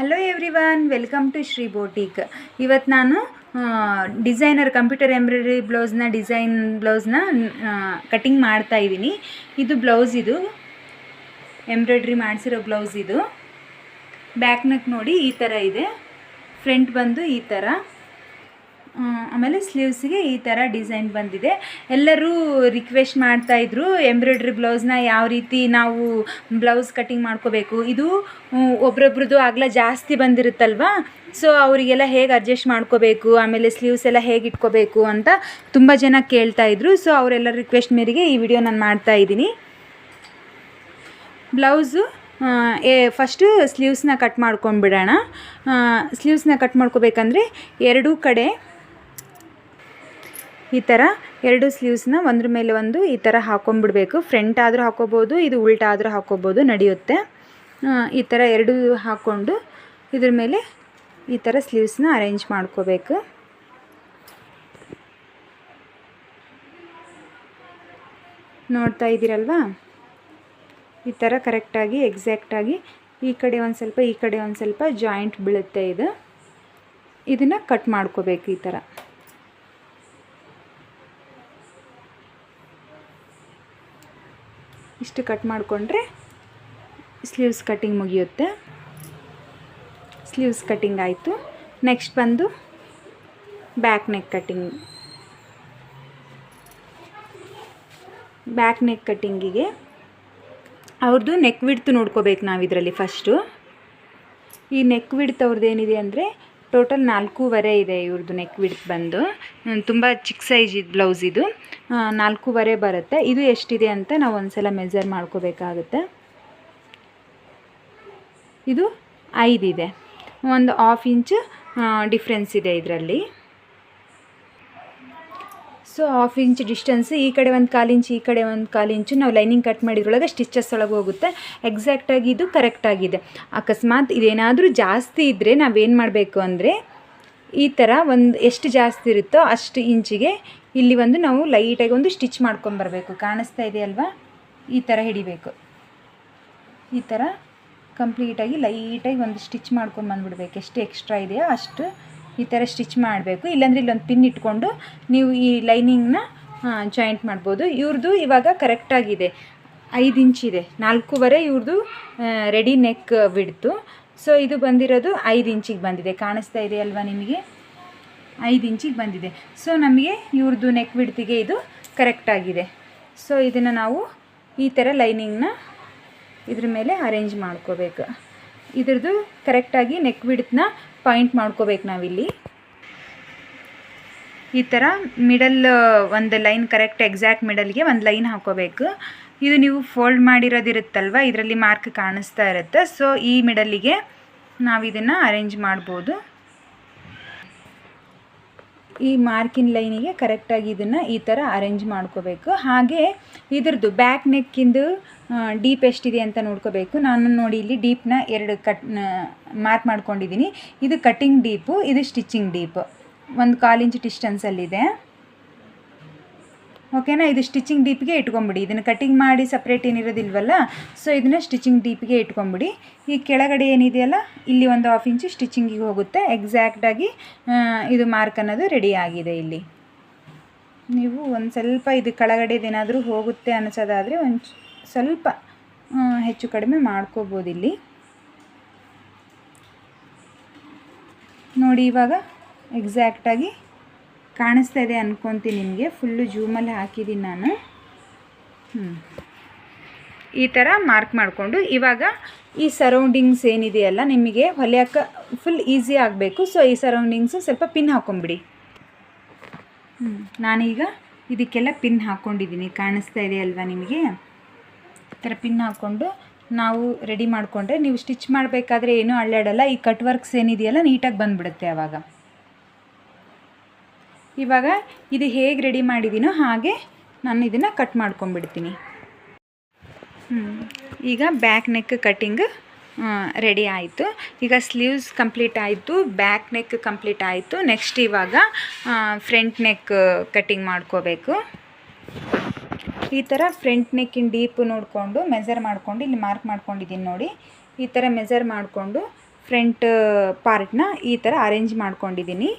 Hello everyone welcome to Shri boutique ಇವತ್ತು ನಾನು designer computer embroidery ಬ್ಲೌಸ್ನ ಡಿಸೈನ್ ಬ್ಲೌಸ್ನ ಕಟಿಂಗ್ ಮಾಡ್ತಾ ಇದ್ದೀನಿ. ಇದು ಬ್ಲೌಸ್ ಇದು ಎಂಬ್ರಾಯ್ಡ್ರಿ ಮಾಡಿಸಿರೋ ಬ್ಲೌಸ್ ಇದು. ಬ್ಯಾಕ್ ನೋಡಿ ಈ ಥರ ಇದೆ. ಫ್ರಂಟ್ ಬಂದು ಈ ಥರ ಆಮೇಲೆ ಸ್ಲೀವ್ಸ್ಗೆ ಈ ಥರ ಡಿಸೈನ್ ಬಂದಿದೆ. ಎಲ್ಲರೂ ರಿಕ್ವೆಸ್ಟ್ ಮಾಡ್ತಾಯಿದ್ರು ಎಂಬ್ರಾಯ್ಡ್ರಿ ಬ್ಲೌಸ್ನ ಯಾವ ರೀತಿ ನಾವು ಬ್ಲೌಸ್ ಕಟ್ಟಿಂಗ್ ಮಾಡ್ಕೋಬೇಕು. ಇದು ಒಬ್ರೊಬ್ರದ್ದು ಆಗಲ ಜಾಸ್ತಿ ಬಂದಿರುತ್ತಲ್ವಾ? ಸೊ, ಅವರಿಗೆಲ್ಲ ಹೇಗೆ ಅಡ್ಜಸ್ಟ್ ಮಾಡ್ಕೋಬೇಕು, ಆಮೇಲೆ ಸ್ಲೀವ್ಸ್ ಎಲ್ಲ ಹೇಗೆ ಇಟ್ಕೋಬೇಕು ಅಂತ ತುಂಬ ಜನ ಕೇಳ್ತಾ ಇದ್ರು. ಸೊ, ಅವರೆಲ್ಲ ರಿಕ್ವೆಸ್ಟ್ ಮೇರೆಗೆ ಈ ವಿಡಿಯೋ ನಾನು ಮಾಡ್ತಾ ಇದ್ದೀನಿ. ಬ್ಲೌಸು ಏ ಫಸ್ಟು ಸ್ಲೀವ್ಸ್ನ ಕಟ್ ಮಾಡ್ಕೊಂಡ್ಬಿಡೋಣ. ಸ್ಲೀವ್ಸ್ನ ಕಟ್ ಮಾಡ್ಕೋಬೇಕಂದ್ರೆ ಎರಡೂ ಕಡೆ ಈ ಥರ ಎರಡು ಸ್ಲೀವ್ಸ್ನ ಒಂದ್ರ ಮೇಲೆ ಒಂದು ಈ ಥರ ಹಾಕೊಂಡ್ಬಿಡ್ಬೇಕು ಫ್ರಂಟ್ ಆದರೂ ಹಾಕೋಬೋದು, ಇದು ಉಲ್ಟಾ ಆದರೂ ಹಾಕೋಬೋದು ನಡೆಯುತ್ತೆ. ಈ ಥರ ಎರಡು ಹಾಕ್ಕೊಂಡು ಇದ್ರ ಮೇಲೆ ಈ ಥರ ಸ್ಲೀವ್ಸ್ನ ಅರೇಂಜ್ ಮಾಡ್ಕೋಬೇಕು. ನೋಡ್ತಾ ಇದ್ದೀರಲ್ವಾ? ಈ ಥರ ಕರೆಕ್ಟಾಗಿ ಎಕ್ಸಾಕ್ಟಾಗಿ ಈ ಕಡೆ ಒಂದು ಸ್ವಲ್ಪ, ಈ ಕಡೆ ಒಂದು ಸ್ವಲ್ಪ ಜಾಯಿಂಟ್ ಬೀಳುತ್ತೆ ಇದು. ಇದನ್ನು ಕಟ್ ಮಾಡ್ಕೋಬೇಕು ಈ ಥರ ಇಷ್ಟು ಕಟ್ ಮಾಡಿಕೊಂಡ್ರೆ ಸ್ಲೀವ್ಸ್ ಕಟ್ಟಿಂಗ್ ಮುಗಿಯುತ್ತೆ. ಸ್ಲೀವ್ಸ್ ಕಟ್ಟಿಂಗ್ ಆಯಿತು. ನೆಕ್ಸ್ಟ್ ಬಂದು back neck cutting back neck ಕಟ್ಟಿಂಗಿಗೆ ಅವ್ರದ್ದು ನೆಕ್ ವಿಡ್ತು ನೋಡ್ಕೋಬೇಕು ನಾವು ಇದರಲ್ಲಿ ಫಸ್ಟು. ಈ ನೆಕ್ ವಿಡ್ತ್ ಅವ್ರದ್ದು ಏನಿದೆ ಅಂದರೆ ಟೋಟಲ್ ನಾಲ್ಕೂವರೆ ಇದೆ ಇವ್ರದ್ದು ನೆಕ್ ವಿಡ್ತ್ ಬಂದು. ತುಂಬ ಚಿಕ್ಕ ಸೈಜ್ ಇದು ಬ್ಲೌಸ್ ಇದು. ನಾಲ್ಕೂವರೆ ಬರುತ್ತೆ. ಇದು ಎಷ್ಟಿದೆ ಅಂತ ನಾವು ಒಂದ್ಸಲ ಮೆಜರ್ ಮಾಡ್ಕೋಬೇಕಾಗುತ್ತೆ. ಇದು ಐದಿದೆ. ಒಂದು ಹಾಫ್ ಇಂಚ್ ಡಿಫ್ರೆನ್ಸ್ ಇದೆ ಇದರಲ್ಲಿ. ಸೊ ಹಾಫ್ ಇಂಚ್ ಡಿಸ್ಟೆನ್ಸ್ ಈ ಕಡೆ ಒಂದು ಕಾಲು ಇಂಚು ಈ ಕಡೆ ಒಂದು ಕಾಲು ಇಂಚು ನಾವು ಲೈನಿಂಗ್ ಕಟ್ ಮಾಡಿದ್ರೊಳಗೆ ಸ್ಟಿಚಸ್ ಒಳಗೆ ಹೋಗುತ್ತೆ. ಎಕ್ಸಾಕ್ಟಾಗಿ ಇದು ಕರೆಕ್ಟಾಗಿದೆ ಅಕಸ್ಮಾತ್ ಇದೇನಾದರೂ ಜಾಸ್ತಿ ಇದ್ದರೆ ನಾವೇನು ಮಾಡಬೇಕು ಅಂದರೆ, ಈ ಥರ ಒಂದು ಎಷ್ಟು ಜಾಸ್ತಿ ಇರುತ್ತೋ ಅಷ್ಟು ಇಂಚಿಗೆ ಇಲ್ಲಿ ಒಂದು ನಾವು ಲೈಟಾಗಿ ಒಂದು ಸ್ಟಿಚ್ ಮಾಡ್ಕೊಂಬರ್ಬೇಕು ಕಾಣಿಸ್ತಾ ಇದೆಯಲ್ವಾ ಈ ಥರ ಹಿಡಿಬೇಕು. ಈ ಥರ ಕಂಪ್ಲೀಟಾಗಿ ಲೈಟಾಗಿ ಒಂದು ಸ್ಟಿಚ್ ಮಾಡ್ಕೊಂಬಂದ್ಬಿಡ್ಬೇಕು ಎಷ್ಟು ಎಕ್ಸ್ಟ್ರಾ ಇದೆಯೋ ಅಷ್ಟು ಈ ಥರ ಸ್ಟಿಚ್ ಮಾಡಬೇಕು. ಇಲ್ಲಾಂದರೆ ಇಲ್ಲೊಂದು ಪಿನ್ ಇಟ್ಕೊಂಡು ನೀವು ಈ ಲೈನಿಂಗ್ನ ಜಾಯಿಂಟ್ ಮಾಡ್ಬೋದು. ಇವ್ರದ್ದು ಇವಾಗ ಕರೆಕ್ಟಾಗಿದೆ ಐದು ಇಂಚಿದೆ ನಾಲ್ಕೂವರೆ ಇವ್ರದ್ದು ರೆಡಿ ನೆಕ್ ಬಿಡ್ತು ಸೊ ಇದು ಬಂದಿರೋದು ಐದು ಇಂಚಿಗೆ ಬಂದಿದೆ. ಕಾಣಿಸ್ತಾ ಇದೆ ಅಲ್ವಾ ನಿಮಗೆ? ಐದು ಇಂಚಿಗೆ ಬಂದಿದೆ. ಸೊ ನಮಗೆ ಇವ್ರದ್ದು ನೆಕ್ ಬಿಡ್ತಿಗೆ ಇದು ಕರೆಕ್ಟಾಗಿದೆ ಸೊ ಇದನ್ನು ನಾವು ಈ ಥರ ಲೈನಿಂಗ್ನ ಇದ್ರ ಮೇಲೆ ಅರೇಂಜ್ ಮಾಡ್ಕೋಬೇಕು. ಇದ್ರದ್ದು ಕರೆಕ್ಟಾಗಿ ನೆಕ್ ಬಿಡ್ತನ್ನ ಪಾಯಿಂಟ್ ಮಾಡ್ಕೋಬೇಕು ನಾವಿಲ್ಲಿ. ಈ ಥರ ಮಿಡಲ್ ಒಂದು ಲೈನ್ ಕರೆಕ್ಟ್ ಎಕ್ಸಾಕ್ಟ್ ಮಿಡಲ್ಗೆ ಒಂದು ಲೈನ್ ಹಾಕೋಬೇಕು. ಇದು ನೀವು ಫೋಲ್ಡ್ ಮಾಡಿರೋದಿರುತ್ತಲ್ವ ಇದರಲ್ಲಿ ಮಾರ್ಕ್ ಕಾಣಿಸ್ತಾ ಇರುತ್ತೆ. ಸೊ ಈ ಮಿಡಲ್ಲಿಗೆ ನಾವು ಇದನ್ನು ಅರೇಂಜ್ ಮಾಡ್ಬೋದು. ಈ ಮಾರ್ಕಿನ ಲೈನಿಗೆ ಕರೆಕ್ಟಾಗಿ ಇದನ್ನು ಈ ಥರ ಅರೇಂಜ್ ಮಾಡ್ಕೋಬೇಕು. ಹಾಗೆ ಇದ್ರದ್ದು ಬ್ಯಾಕ್ ನೆಕ್ಕಿಂದು ಡೀಪ್ ಎಷ್ಟಿದೆ ಅಂತ ನೋಡ್ಕೋಬೇಕು. ನಾನು ನೋಡಿ ಇಲ್ಲಿ ಡೀಪ್ನ ಎರಡು ಕಟ್ ಮಾರ್ಕ್ ಮಾಡ್ಕೊಂಡಿದ್ದೀನಿ ಇದು ಕಟ್ಟಿಂಗ್ ಡೀಪು, ಇದು ಸ್ಟಿಚಿಂಗ್ ಡೀಪ್. ಒಂದು ಕಾಲು ಇಂಚ್ ಡಿಸ್ಟೆನ್ಸಲ್ಲಿದೆ. ಓಕೆನಾ? ಇದು ಸ್ಟಿಚಿಂಗ್ ಡೀಪ್ಗೆ ಇಟ್ಕೊಂಬಿಡಿ ಇದನ್ನು ಕಟಿಂಗ್ ಮಾಡಿ ಸಪ್ರೇಟ್ ಏನಿರೋದಿಲ್ವಲ್ಲ ಸೊ ಇದನ್ನು ಸ್ಟಿಚಿಂಗ್ ಡೀಪ್ಗೆ ಇಟ್ಕೊಂಬಿಡಿ ಈ ಕೆಳಗಡೆ ಏನಿದೆಯಲ್ಲ, ಇಲ್ಲಿ ಒಂದು ಹಾಫ್ ಇಂಚು ಸ್ಟಿಚಿಂಗಿಗೆ ಹೋಗುತ್ತೆ. ಎಕ್ಸಾಕ್ಟಾಗಿ ಇದು ಮಾರ್ಕ್ ಅನ್ನೋದು ರೆಡಿ ಆಗಿದೆ ಇಲ್ಲಿ. ನೀವು ಒಂದು ಸ್ವಲ್ಪ ಇದು ಕೆಳಗಡೆದೇನಾದರೂ ಹೋಗುತ್ತೆ ಅನ್ನಿಸೋದಾದರೆ ಒಂದು ಸ್ವಲ್ಪ ಹೆಚ್ಚು ಕಡಿಮೆ ಮಾಡ್ಕೋಬೋದು ಇಲ್ಲಿ. ನೋಡಿ ಇವಾಗ ಎಕ್ಸಾಕ್ಟಾಗಿ ಕಾಣಿಸ್ತಾ ಇದೆ ಅಂದ್ಕೊತೀನಿ ನಿಮಗೆ. ಫುಲ್ಲು ಜೂಮಲ್ಲಿ ಹಾಕಿದ್ದೀನಿ ನಾನು. ಹ್ಞೂ ಈ ಥರ ಮಾರ್ಕ್ ಮಾಡಿಕೊಂಡು ಇವಾಗ ಈ ಸರೌಂಡಿಂಗ್ಸ್ ಏನಿದೆಯಲ್ಲ ನಿಮಗೆ ಹೊಲಿಯೋಕ್ಕೆ ಫುಲ್ ಈಸಿ ಆಗಬೇಕು. ಸೊ ಈ ಸರೌಂಡಿಂಗ್ಸು ಸ್ವಲ್ಪ ಪಿನ್ ಹಾಕೊಂಬಿಡಿ. ಹ್ಞೂ ನಾನೀಗ ಇದಕ್ಕೆಲ್ಲ ಪಿನ್ ಹಾಕ್ಕೊಂಡಿದ್ದೀನಿ ಕಾಣಿಸ್ತಾ ಇದೆ ಅಲ್ವಾ ನಿಮಗೆ? ಈ ಥರ ಪಿನ್ ಹಾಕ್ಕೊಂಡು ನಾವು ರೆಡಿ ಮಾಡಿಕೊಂಡ್ರೆ ನೀವು ಸ್ಟಿಚ್ ಮಾಡಬೇಕಾದ್ರೆ ಏನೂ ಅಳ್ಳಾಡಲ್ಲ ಈ ಕಟ್ ವರ್ಕ್ಸ್ ಏನಿದೆಯಲ್ಲ, ನೀಟಾಗಿ ಬಂದುಬಿಡುತ್ತೆ ಆವಾಗ ಇವಾಗ ಇದು ಹೇಗೆ ರೆಡಿ ಮಾಡಿದ್ದೀನೋ ಹಾಗೆ ನಾನು ಇದನ್ನು ಕಟ್ ಮಾಡ್ಕೊಂಡ್ಬಿಡ್ತೀನಿ. ಹ್ಞೂ ಈಗ ಬ್ಯಾಕ್ ನೆಕ್ ಕಟ್ಟಿಂಗ್ ರೆಡಿ ಆಯಿತು. ಈಗ ಸ್ಲೀವ್ಸ್ ಕಂಪ್ಲೀಟ್ ಆಯಿತು ಬ್ಯಾಕ್ ನೆಕ್ ಕಂಪ್ಲೀಟ್ ಆಯಿತು. ನೆಕ್ಸ್ಟ್ ಇವಾಗ ಫ್ರಂಟ್ ನೆಕ್ ಕಟ್ಟಿಂಗ್ ಮಾಡ್ಕೋಬೇಕು. ಈ ಥರ ಫ್ರಂಟ್ ನೆಕ್ಕಿನ ಡೀಪ್ ನೋಡಿಕೊಂಡು ಮೆಜರ್ ಮಾಡಿಕೊಂಡು, ಇಲ್ಲಿ ಮಾರ್ಕ್ ಮಾಡ್ಕೊಂಡಿದ್ದೀನಿ ನೋಡಿ. ಈ ಥರ ಮೆಜರ್ ಮಾಡಿಕೊಂಡು ಫ್ರಂಟ್ ಪಾರ್ಟ್ನ ಈ ಥರ ಅರೇಂಜ್ ಮಾಡ್ಕೊಂಡಿದ್ದೀನಿ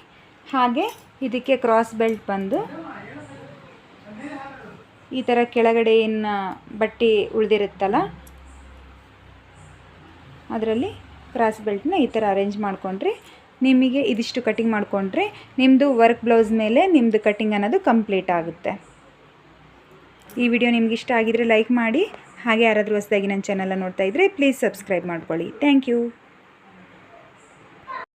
ಹಾಗೆ ಇದಕ್ಕೆ ಕ್ರಾಸ್ ಬೆಲ್ಟ್ ಬಂದು ಈ ಥರ ಕೆಳಗಡೆ ಏನು ಬಟ್ಟೆ ಉಳಿದಿರುತ್ತಲ್ಲ, ಅದರಲ್ಲಿ ಕ್ರಾಸ್ ಬೆಲ್ಟ್ನ ಈ ಥರ ಅರೇಂಜ್ ಮಾಡಿಕೊಂಡ್ರೆ, ನಿಮಗೆ ಇದಿಷ್ಟು ಕಟಿಂಗ್ ಮಾಡಿಕೊಂಡ್ರೆ ನಿಮ್ಮದು ವರ್ಕ್ ಬ್ಲೌಸ್ ಮೇಲೆ ನಿಮ್ಮದು ಕಟಿಂಗ್ ಅನ್ನೋದು ಕಂಪ್ಲೀಟ್ ಆಗುತ್ತೆ. ಈ ವಿಡಿಯೋ ನಿಮ್ಗೆ ಇಷ್ಟ ಆಗಿದರೆ ಲೈಕ್ ಮಾಡಿ, ಹಾಗೆ ಯಾರಾದರೂ ಹೊಸದಾಗಿ ನನ್ನ ಚಾನಲ್ನ ನೋಡ್ತಾ ಇದ್ದರೆ ಪ್ಲೀಸ್ ಸಬ್ಸ್ಕ್ರೈಬ್ ಮಾಡ್ಕೊಳ್ಳಿ. Thank you